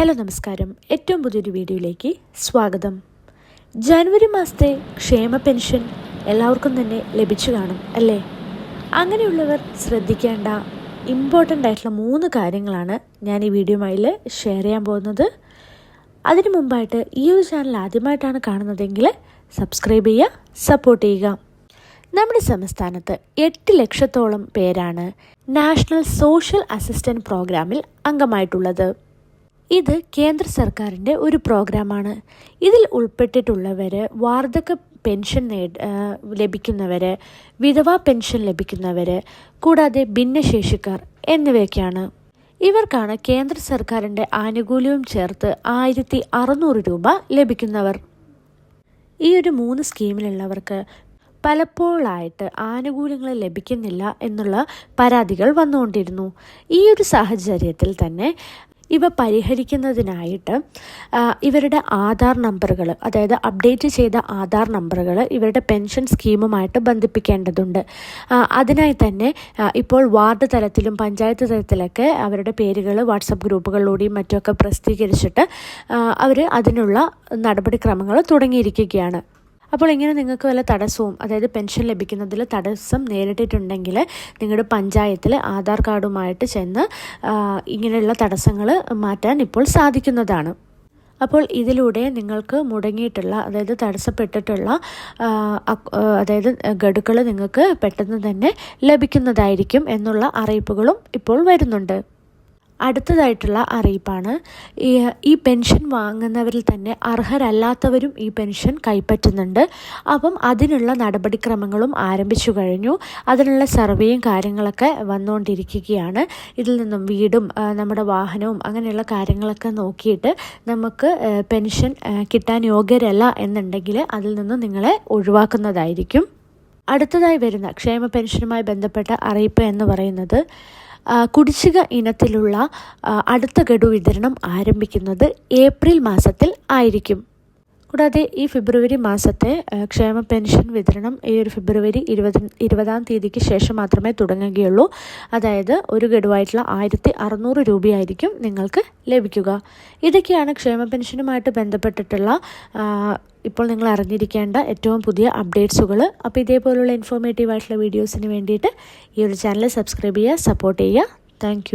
Hello നമസ്കാരം. ഏറ്റവും പുതിയൊരു വീഡിയോയിലേക്ക് സ്വാഗതം. ജനുവരി മാസത്തെ ക്ഷേമ പെൻഷൻ എല്ലാവർക്കും തന്നെ ലഭിച്ചു കാണും അല്ലേ? അങ്ങനെയുള്ളവർ ശ്രദ്ധിക്കേണ്ട ഇമ്പോർട്ടന്റ് ആയിട്ടുള്ള മൂന്ന് കാര്യങ്ങളാണ് ഞാൻ ഈ വീഡിയോയിൽ ഷെയർ ചെയ്യാൻ പോകുന്നത്. അതിനു മുമ്പായിട്ട് ഈ ഒരു ചാനൽ ആദ്യമായിട്ടാണ് കാണുന്നതെങ്കിൽ സബ്സ്ക്രൈബ് ചെയ്യുക സപ്പോർട്ട് ചെയ്യുക. നമ്മുടെ സംസ്ഥാനത്ത് എട്ട് ലക്ഷത്തോളം പേരാണ് നാഷണൽ സോഷ്യൽ അസിസ്റ്റന്റ് പ്രോഗ്രാമിൽ അംഗമായിട്ടുള്ളത്. ഇത് കേന്ദ്ര സർക്കാരിന്റെ ഒരു പ്രോഗ്രാമാണ്. ഇതിൽ ഉൾപ്പെട്ടിട്ടുള്ളവർ വാർദ്ധക്യ പെൻഷൻ നേട ലഭിക്കുന്നവർ വിധവാ പെൻഷൻ ലഭിക്കുന്നവർ കൂടാതെ ഭിന്നശേഷിക്കാർ എന്നിവയൊക്കെയാണ്. ഇവർക്കാണ് കേന്ദ്ര സർക്കാരിന്റെ ആനുകൂല്യവും ചേർത്ത് ആയിരത്തി അറുന്നൂറ് രൂപ ലഭിക്കുന്നവർ. ഈ ഒരു മൂന്ന് സ്കീമിലുള്ളവർക്ക് പലപ്പോഴായിട്ട് ആനുകൂല്യങ്ങൾ ലഭിക്കുന്നില്ല എന്നുള്ള പരാതികൾ വന്നുകൊണ്ടിരുന്നു. ഈ ഒരു സാഹചര്യത്തിൽ തന്നെ ഇവ പരിഹരിക്കുന്നതിനായിട്ട് ഇവരുടെ ആധാർ നമ്പറുകൾ അതായത് അപ്ഡേറ്റ് ചെയ്ത ആധാർ നമ്പറുകൾ ഇവരുടെ പെൻഷൻ സ്കീമുമായിട്ട് ബന്ധിപ്പിക്കേണ്ടതുണ്ട്. അതിനായി തന്നെ ഇപ്പോൾ വാർഡ് തലത്തിലും പഞ്ചായത്ത് തലത്തിലൊക്കെ അവരുടെ പേരുകൾ വാട്സപ്പ് ഗ്രൂപ്പുകളിലൂടെയും മറ്റുമൊക്കെ പ്രസിദ്ധീകരിച്ചിട്ട് അവർ അതിനുള്ള നടപടിക്രമങ്ങൾ തുടങ്ങിയിരിക്കുകയാണ്. അപ്പോൾ ഇങ്ങനെ നിങ്ങൾക്ക് വല്ല തടസ്സവും അതായത് പെൻഷൻ ലഭിക്കുന്നതിൽ തടസ്സം നേരിട്ടിട്ടുണ്ടെങ്കിൽ നിങ്ങളുടെ പഞ്ചായത്തിൽ ആധാർ കാർഡുമായിട്ട് ചെന്ന് ഇങ്ങനെയുള്ള തടസ്സങ്ങൾ മാറ്റാൻ ഇപ്പോൾ സാധിക്കുന്നതാണ്. അപ്പോൾ ഇതിലൂടെ നിങ്ങൾക്ക് മുടങ്ങിയിട്ടുള്ള അതായത് തടസ്സപ്പെട്ടിട്ടുള്ള അതായത് ഗഡുക്കൾ നിങ്ങൾക്ക് പെട്ടെന്ന് തന്നെ ലഭിക്കുന്നതായിരിക്കും എന്നുള്ള അറിയിപ്പുകളും ഇപ്പോൾ വരുന്നുണ്ട്. അടുത്തതായിട്ടുള്ള അറിയിപ്പാണ്. ഈ പെൻഷൻ വാങ്ങുന്നവരിൽ തന്നെ അർഹരല്ലാത്തവരും ഈ പെൻഷൻ കൈപ്പറ്റുന്നുണ്ട്. അപ്പം അതിനുള്ള നടപടിക്രമങ്ങളും ആരംഭിച്ചു കഴിഞ്ഞു. അതിനുള്ള സർവേയും കാര്യങ്ങളൊക്കെ വന്നുകൊണ്ടിരിക്കുകയാണ് ഇതിൽ നിന്നും വീടും നമ്മുടെ വാഹനവും അങ്ങനെയുള്ള കാര്യങ്ങളൊക്കെ നോക്കിയിട്ട് നമുക്ക് പെൻഷൻ കിട്ടാൻ യോഗ്യരല്ല എന്നുണ്ടെങ്കിൽ അതിൽ നിന്നും നിങ്ങളെ ഒഴിവാക്കുന്നതായിരിക്കും. അടുത്തതായി വരുന്ന ക്ഷേമ പെൻഷനുമായി ബന്ധപ്പെട്ട അറിയിപ്പ് എന്ന് പറയുന്നത് കുടിശ്ശിക ഇനത്തിലുള്ള അടുത്ത ഗഡു വിതരണം ആരംഭിക്കുന്നത് ഏപ്രിൽ മാസത്തിൽ ആയിരിക്കും. കൂടാതെ ഈ ഫെബ്രുവരി മാസത്തെ ക്ഷേമ പെൻഷൻ വിതരണം ഈ ഒരു ഫെബ്രുവരി ഇരുപത് ഇരുപതാം തീയതിക്ക് ശേഷം മാത്രമേ തുടങ്ങുകയുള്ളൂ. അതായത് ഒരു ഗഡുവായിട്ടുള്ള ആയിരത്തി അറുന്നൂറ് രൂപയായിരിക്കും നിങ്ങൾക്ക് ലഭിക്കുക. ഇതൊക്കെയാണ് ക്ഷേമ പെൻഷനുമായിട്ട് ബന്ധപ്പെട്ടിട്ടുള്ള ഇപ്പോൾ നിങ്ങൾ അറിഞ്ഞിരിക്കേണ്ട ഏറ്റവും പുതിയ അപ്ഡേറ്റ്സുകൾ അപ്പോൾ ഇതേപോലുള്ള ഇൻഫോർമേറ്റീവ് ആയിട്ടുള്ള വീഡിയോസിന് വേണ്ടിയിട്ട് ഈ ഒരു ചാനൽ സബ്സ്ക്രൈബ് ചെയ്യുക സപ്പോർട്ട് ചെയ്യുക. താങ്ക്